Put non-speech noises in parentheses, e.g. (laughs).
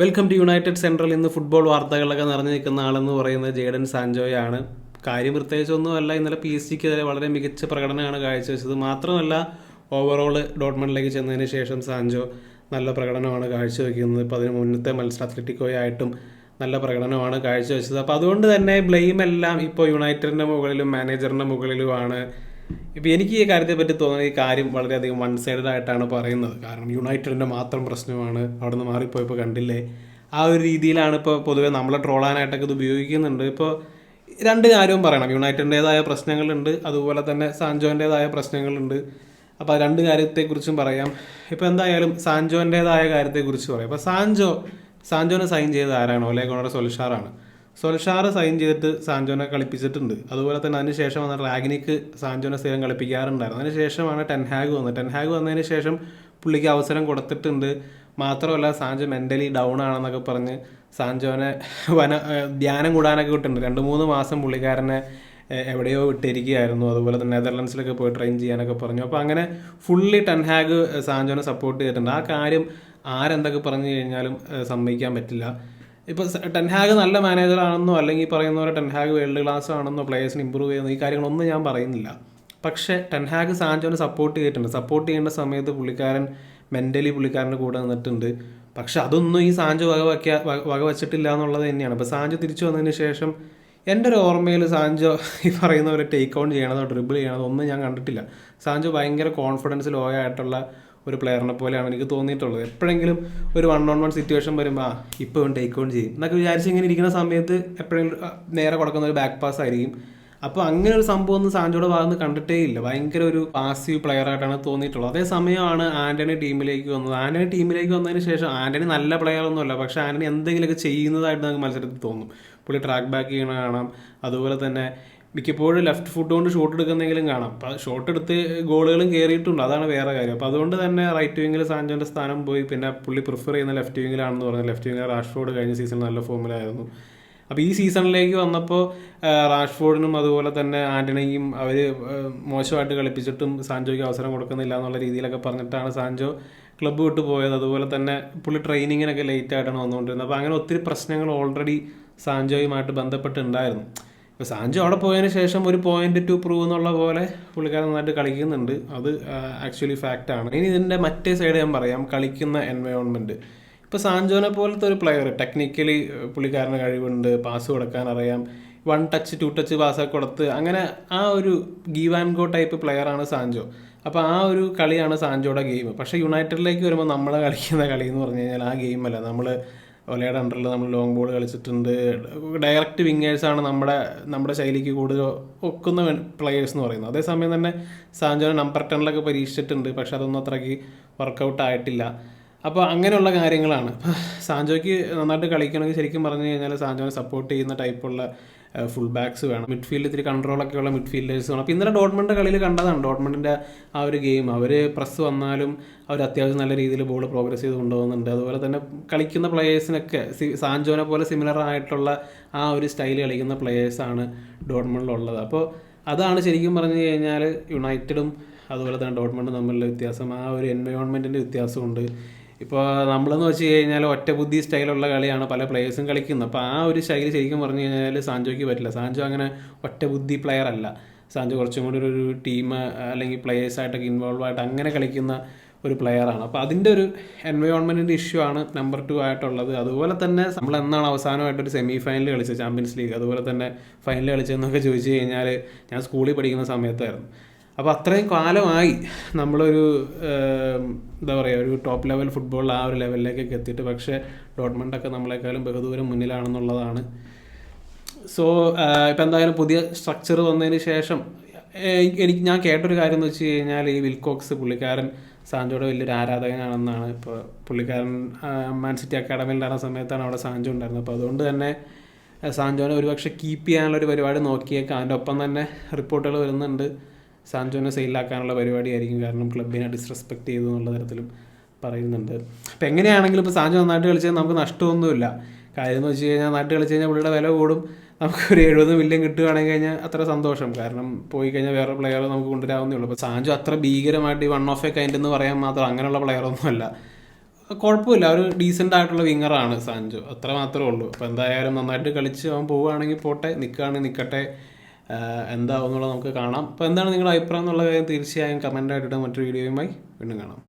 Welcome to United central ഇന്ന് football വാർത്തകളൊക്കെ നിറഞ്ഞു നിൽക്കുന്ന ആളെന്ന് പറയുന്നത് ജേഡൻ സാൻജോയാണ്. കാര്യം പ്രത്യേകിച്ചൊന്നുമല്ല ഇന്നലെ പി എസ് ജിക്കെതിരെ വളരെ മികച്ച പ്രകടനമാണ് കാഴ്ചവെച്ചത്. മാത്രമല്ല ഓവറോൾ ഡോട്ട്മണ്ടിലേക്ക് ചെന്നതിന് ശേഷം സാൻജോ നല്ല പ്രകടനമാണ് കാഴ്ചവെക്കുന്നത്. ഇപ്പോൾ അതിന് മുന്നത്തെ മത്സരം അത്ലറ്റിക്കോയായിട്ടും നല്ല പ്രകടനമാണ് കാഴ്ചവെച്ചത്. അപ്പോൾ അതുകൊണ്ട് തന്നെ ബ്ലെയിം എല്ലാം ഇപ്പോൾ യുണൈറ്റഡിന്റെ മുകളിലും മാനേജറിന്റെ മുകളിലുമാണ് ഇപ്പം എനിക്ക് ഈ കാര്യത്തെ പറ്റി തോന്നുന്നത് ഈ കാര്യം വളരെയധികം വൺ സൈഡഡ് ആയിട്ടാണ് പറയുന്നത്. കാരണം യുണൈറ്റഡിന്റെ മാത്രം പ്രശ്നമാണ് അവിടെ നിന്ന് മാറിപ്പോയപ്പോൾ കണ്ടില്ലേ? ആ ഒരു രീതിയിലാണ് ഇപ്പോൾ പൊതുവേ നമ്മളെ ട്രോളാനായിട്ടൊക്കെ ഇത് ഉപയോഗിക്കുന്നുണ്ട്. ഇപ്പോൾ രണ്ട് കാര്യവും പറയണം. യുണൈറ്റഡിന്റെതായ പ്രശ്നങ്ങളുണ്ട്. അതുപോലെ തന്നെ സാൻജോന്റെതായ പ്രശ്നങ്ങളുണ്ട്. അപ്പോൾ രണ്ട് കാര്യത്തെക്കുറിച്ചും പറയാം. ഇപ്പോൾ എന്തായാലും സാൻജോന്റെതായ കാര്യത്തെക്കുറിച്ച് പറയാം. ഇപ്പോൾ സാൻജോ സാൻജോനെ സൈൻ ചെയ്ത ആരാണ്? ഒലേ ഗോണർ സൊൽഷാറാണ് സൊൽഷാർ സൈൻ ചെയ്തിട്ട് സാൻജോനെ കളിപ്പിച്ചിട്ടുണ്ട്. അതുപോലെ തന്നെ അതിന് ശേഷം വന്ന റാഗ്നിക്ക് സാൻജോനെ സ്ഥിരം കളിപ്പിക്കാറുണ്ടായിരുന്നു. അതിന് ശേഷമാണ് ടെൻഹാഗ് വന്നത്. ടെൻഹാഗ് വന്നതിന് ശേഷം പുള്ളിക്ക് അവസരം കൊടുത്തിട്ടുണ്ട്. മാത്രമല്ല സാൻജോ മെന്റലി ഡൗൺ ആണെന്നൊക്കെ പറഞ്ഞ് സാൻജോനെ വന ധ്യാനം കൂടാനൊക്കെ വിട്ടിട്ടുണ്ട്. രണ്ട് മൂന്ന് മാസം പുള്ളിക്കാരനെ എവിടെയോ വിട്ടിരിക്കുകയായിരുന്നു. അതുപോലെ തന്നെ നെതർലൻഡ്സിലൊക്കെ പോയി ട്രെയിൻ ചെയ്യാനൊക്കെ പറഞ്ഞു. അപ്പോൾ അങ്ങനെ ഫുള്ളി ടെൻഹാഗ് സാൻജോനെ സപ്പോർട്ട് ചെയ്തിട്ടുണ്ട്. ആ കാര്യം ആരെന്തൊക്കെ പറഞ്ഞു കഴിഞ്ഞാലും സമ്മതിക്കാൻ പറ്റില്ല. ഇപ്പോൾ ടെൻഹാഗ് നല്ല മാനേജർ ആണെന്നോ അല്ലെങ്കിൽ പറയുന്ന പോലെ ടെൻഹാഗ് വേൾഡ് ക്ലാസ് ആണെന്നോ പ്ലേയേഴ്സിന് ഇമ്പ്രൂവ് ചെയ്യുന്നു ഈ കാര്യങ്ങളൊന്നും ഞാൻ പറയുന്നില്ല. പക്ഷെ ടെൻഹാഗ് സാൻജോനെ സപ്പോർട്ട് ചെയ്തിട്ടുണ്ട്. സപ്പോർട്ട് ചെയ്യേണ്ട സമയത്ത് പുള്ളിക്കാരൻ മെന്റലി പുള്ളിക്കാരന്റെ കൂടെ നിന്നിട്ടുണ്ട്. പക്ഷെ അതൊന്നും ഈ സാഞ്ചു വക വയ്ക്കാ വക വച്ചിട്ടില്ല എന്നുള്ളത് തന്നെയാണ്. ഇപ്പോൾ സാഞ്ചു തിരിച്ചു വന്നതിന് ശേഷം എന്റെ ഒരു ഓർമ്മയിൽ സാഞ്ചോ (laughs) ഈ പറയുന്ന പോലെ ടേക്ക് ഓൺ ചെയ്യണതോ ഡ്രിബിൾ ചെയ്യണതോ ഒന്നും ഞാൻ കണ്ടിട്ടില്ല. സാഞ്ചു ഭയങ്കര കോൺഫിഡൻസ് ലോ ആയിട്ടുള്ള ഒരു പ്ലെയറിനെ പോലെയാണ് എനിക്ക് തോന്നിയിട്ടുള്ളത്. എപ്പോഴെങ്കിലും ഒരു വൺ ഓൺ വൺ സിറ്റുവേഷൻ വരുമ്പോൾ ആ ഇപ്പോൾ ഇവൻ ടേക്ക് ഓൺ ചെയ്യും. എന്നൊക്കെ വിചാരിച്ച് ഇങ്ങനെ ഇരിക്കുന്ന സമയത്ത് എപ്പോഴെങ്കിലും നേരെ കൊടുക്കുന്ന ഒരു ബാക്ക് പാസ് ആയിരിക്കും. അപ്പോൾ അങ്ങനെ ഒരു സംഭവം ഒന്നും സാഞ്ചോയുടെ ഭാഗത്ത് കണ്ടിട്ടേ ഇല്ല. ഭയങ്കര ഒരു പാസീവ് പ്ലെയർ ആയിട്ടാണ് തോന്നിയിട്ടുള്ളത്. അതേ സമയമാണ് ആന്റണി ടീമിലേക്ക് വന്നത്. ആന്റണി ടീമിലേക്ക് വന്നതിന് ശേഷം ആന്റണി നല്ല പ്ലെയർ ഒന്നുമല്ല. പക്ഷേ ആന്റണി എന്തെങ്കിലുമൊക്കെ ചെയ്യുന്നതായിട്ട് നമുക്ക് മത്സരത്തിൽ തോന്നും. പുള്ളി ട്രാക്ക് ബാക്ക് ചെയ്യണ കാണാം അതുപോലെ തന്നെ മിക്കപ്പോഴും ലെഫ്റ്റ് ഫുട്ട് കൊണ്ട് ഷോട്ട് എടുക്കുന്നെങ്കിലും കാണാം. അപ്പോൾ ഷോട്ട് എടുത്ത് ഗോളുകളും കയറിയിട്ടുണ്ട് അതാണ് വേറെ കാര്യം. അപ്പോൾ അതുകൊണ്ട് തന്നെ റൈറ്റ് വിങ്ങിൽ സാഞ്ചോന്റെ സ്ഥാനം പോയി. പിന്നെ പുള്ളി പ്രിഫർ ചെയ്യുന്ന ലെഫ്റ്റ് വിങ്ങിലാണെന്ന് പറഞ്ഞു ലെഫ്റ്റ് വിങ്ങിൽ റാഷ്ഫോർഡ് കഴിഞ്ഞ സീസൺ നല്ല ഫോമിലായിരുന്നു അപ്പോൾ ഈ സീസണിലേക്ക് വന്നപ്പോൾ റാഷ്ഫോർഡിനും അതുപോലെ തന്നെ ആന്റണിയും അവർ മോശമായിട്ട് കളിപ്പിച്ചിട്ടും സാഞ്ചോയ്ക്ക് അവസരം കൊടുക്കുന്നില്ല എന്നുള്ള രീതിയിലൊക്കെ പറഞ്ഞിട്ടാണ് സാഞ്ചോ ക്ലബ്ബ് വിട്ട് പോയത്. അതുപോലെ തന്നെ പുള്ളി ട്രെയിനിങ്ങിനൊക്കെ ലേറ്റ് ആയിട്ടാണ് വന്നുകൊണ്ടിരുന്നത് അപ്പോൾ അങ്ങനെ ഒത്തിരി പ്രശ്നങ്ങൾ ഓൾറെഡി സാഞ്ചോയുമായിട്ട് ബന്ധപ്പെട്ടുണ്ടായിരുന്നു ഇപ്പോൾ സാൻജോ അവിടെ പോയതിന് ശേഷം ഒരു പോയിന്റ് ടു പ്രൂവ് എന്നുള്ള പോലെ പുള്ളിക്കാരൻ നന്നായിട്ട് കളിക്കുന്നുണ്ട്. അത് ആക്ച്വലി ഫാക്റ്റാണ് ഇനി ഇതിന്റെ മറ്റേ സൈഡ് ഞാൻ പറയാം. കളിക്കുന്ന എൻവയോൺമെന്റ് ഇപ്പോൾ സാഞ്ചോനെ പോലത്തെ ഒരു പ്ലെയർ ടെക്നിക്കലി പുള്ളിക്കാരന് കഴിവുണ്ട്. പാസ് കൊടുക്കാൻ അറിയാം. വൺ ടച്ച് ടു ടച്ച് പാസ്സൊക്കെ കൊടുത്ത് അങ്ങനെ ആ ഒരു ഗീവ് ആൻഡ് ഗോ ടൈപ്പ് പ്ലെയറാണ് സാഞ്ചോ. അപ്പോൾ ആ ഒരു കളിയാണ് സാഞ്ചോയുടെ ഗെയിം പക്ഷേ യുണൈറ്റഡിലേക്ക് വരുമ്പോൾ നമ്മൾ കളിക്കുന്ന കളി എന്ന് പറഞ്ഞു കഴിഞ്ഞാൽ ആ ഗെയിമല്ല നമ്മൾ ഒലയുടെ അണ്ടറിൽ നമ്മൾ ലോങ് ബോൾ കളിച്ചിട്ടുണ്ട്. ഡയറക്റ്റ് വിങ്ങേഴ്സാണ് നമ്മുടെ നമ്മുടെ ശൈലിക്ക് കൂടുതൽ ഒക്കുന്ന പ്ലെയേഴ്സ് എന്ന് പറയുന്നത്. അതേസമയം തന്നെ സാഞ്ചോ നമ്പർ ടെന്നിലൊക്കെ പരീക്ഷിച്ചിട്ടുണ്ട്. പക്ഷെ അതൊന്നും അത്രയ്ക്ക് വർക്കൗട്ട് ആയിട്ടില്ല. അപ്പോൾ അങ്ങനെയുള്ള കാര്യങ്ങളാണ്. സാഞ്ചോയ്ക്ക് നന്നായിട്ട് കളിക്കണമെങ്കിൽ ശരിക്കും പറഞ്ഞു കഴിഞ്ഞാൽ സാഞ്ചോനെ സപ്പോർട്ട് ചെയ്യുന്ന ടൈപ്പുള്ള ഫുൾ ബാക്സ് വേണം. മിഡ്ഫീൽഡ് ഇത്തിരി ഉള്ള മിഡ്ഫീൽഡേഴ്സ് വേണം. അപ്പോൾ ഇന്നലെ ഡോട്ട്മണ്ട് കളിയിൽ കണ്ടതാണ് ഡോട്ട്മണ്ടിന്റെ ആ ഒരു ഗെയിം അവർ പ്രസ് വന്നാലും അവർ അത്യാവശ്യം നല്ല രീതിയിൽ ബോൾ പ്രോഗ്രസ് ചെയ്ത് കൊണ്ടുപോകുന്നുണ്ട്. അതുപോലെ തന്നെ കളിക്കുന്ന പ്ലേയേഴ്സിനൊക്കെ സി സാൻജോനെ പോലെ സിമിലർ ആയിട്ടുള്ള ആ ഒരു സ്റ്റൈൽ കളിക്കുന്ന പ്ലേയേഴ്സാണ് ഡോട്ട്മണ്ടിലുള്ളത്. അപ്പോൾ അതാണ് ശരിക്കും പറഞ്ഞു കഴിഞ്ഞാൽ യുണൈറ്റഡും അതുപോലെ തന്നെ ഡോട്ട്മണ്ടും തമ്മിലുള്ള വ്യത്യാസം. ആ ഒരു എൻവയോൺമെന്റിന്റെ വ്യത്യാസമുണ്ട്. ഇപ്പോൾ നമ്മളെന്ന് വെച്ച് കഴിഞ്ഞാൽ ഒറ്റ ബുദ്ധി സ്റ്റൈലുള്ള കളിയാണ് പല പ്ലേയേഴ്സും കളിക്കുന്നത്. അപ്പോൾ ആ ഒരു ശൈലി ശരിക്കും പറഞ്ഞു കഴിഞ്ഞാൽ സാഞ്ചോയ്ക്ക് പറ്റില്ല. സാഞ്ചോ അങ്ങനെ ഒറ്റ ബുദ്ധി പ്ലെയർ അല്ല. സാൻജോ കുറച്ചും കൂടി ഒരു ടീം അല്ലെങ്കിൽ പ്ലേയേഴ്സായിട്ടൊക്കെ ഇൻവോൾവ് ആയിട്ട് അങ്ങനെ കളിക്കുന്ന ഒരു പ്ലെയറാണ് അപ്പോൾ അതിന്റെ ഒരു എൻവയോൺമെന്റിന്റെ ഇഷ്യൂ ആണ് നമ്പർ ടു ആയിട്ടുള്ളത്. അതുപോലെ തന്നെ നമ്മൾ എന്നാണ് അവസാനമായിട്ട് ഒരു സെമി ഫൈനൽ കളിച്ചത് ചാമ്പ്യൻസ് ലീഗ് അതുപോലെ തന്നെ ഫൈനൽ കളിച്ചതെന്നൊക്കെ ചോദിച്ചു കഴിഞ്ഞാൽ ഞാൻ സ്കൂളിൽ പഠിക്കുന്ന സമയത്തായിരുന്നു. അപ്പോൾ അത്രയും കാലമായി നമ്മളൊരു എന്താ പറയുക ഒരു ടോപ്പ് ലെവൽ ഫുട്ബോൾ ആ ഒരു ലെവലിലേക്കൊക്കെ എത്തിയിട്ട് പക്ഷേ ഡോട്ട്മണ്ടൊക്കെ നമ്മളെക്കാളും ബഹുദൂരം മുന്നിലാണെന്നുള്ളതാണ്. സോ ഇപ്പം എന്തായാലും പുതിയ സ്ട്രക്ചർ വന്നതിന് ശേഷം എനിക്ക് ഞാൻ കേട്ടൊരു കാര്യം എന്ന് വെച്ച് കഴിഞ്ഞാൽ ഈ വിൽക്കോക്സ് പുള്ളിക്കാരൻ സാഞ്ചോയുടെ വലിയൊരു ആരാധകനാണെന്നാണ് ഇപ്പോൾ പുള്ളിക്കാരൻ മാൻസിറ്റി സിറ്റി അക്കാഡമിയിലുണ്ടായിരുന്ന സമയത്താണ് അവിടെ സാൻജോ ഉണ്ടായിരുന്നത്. അപ്പോൾ അതുകൊണ്ട് തന്നെ സാഞ്ചോനെ ഒരുപക്ഷെ കീപ്പ് ചെയ്യാനുള്ള ഒരു പരിപാടി നോക്കിയേക്കാം. അതിന്റെ ഒപ്പം തന്നെ റിപ്പോർട്ടുകൾ വരുന്നുണ്ട്. സാൻജോനെ സെയിലാക്കാനുള്ള പരിപാടിയായിരിക്കും കാരണം ക്ലബിനെ ഡിസ്റെസ്പെക്ട് ചെയ്തു എന്നുള്ള തരത്തിലും പറയുന്നുണ്ട്. അപ്പം എങ്ങനെയാണെങ്കിലും ഇപ്പോൾ സാൻജോ നന്നായിട്ട് കളിച്ചാൽ നമുക്ക് നഷ്ടമൊന്നുമില്ല. കാര്യം എന്ന് വെച്ച് കഴിഞ്ഞാൽ നന്നായിട്ട് കളിച്ച് കഴിഞ്ഞാൽ പുള്ളിയുടെ വില കൂടും. നമുക്കൊരു എഴുപത് മില്യൺ കിട്ടുകയാണെങ്കിൽ കഴിഞ്ഞാൽ അത്ര സന്തോഷം. കാരണം പോയി കഴിഞ്ഞാൽ വേറെ പ്ലെയർ നമുക്ക് കൊണ്ടുവരാവുന്നേ ഉള്ളൂ. അപ്പോൾ സാൻജോ അത്ര ഭീകരമായിട്ട് ഈ വൺ ഓഫ് എ കൈൻഡ് എന്ന് പറയാൻ മാത്രം അങ്ങനെയുള്ള പ്ലെയർ ഒന്നുമല്ല കുഴപ്പമില്ല. ഒരു ഡീസന്റ് ആയിട്ടുള്ള വിങ്ങറാണ് സാൻജോ അത്ര മാത്രമേ ഉള്ളൂ. അപ്പോൾ എന്തായാലും നന്നായിട്ട് കളിച്ച് അവൻ പോവുകയാണെങ്കിൽ പോട്ടെ. നിൽക്കുകയാണെങ്കിൽ നിൽക്കട്ടെ. എന്താവും എന്നുള്ളത് നമുക്ക് കാണാം. അപ്പോൾ എന്താണ് നിങ്ങളുടെ അഭിപ്രായം എന്നുള്ള കാര്യം തീർച്ചയായും കമന്റായിട്ടിട്ട് മറ്റൊരു വീഡിയോയുമായി വീണ്ടും കാണാം.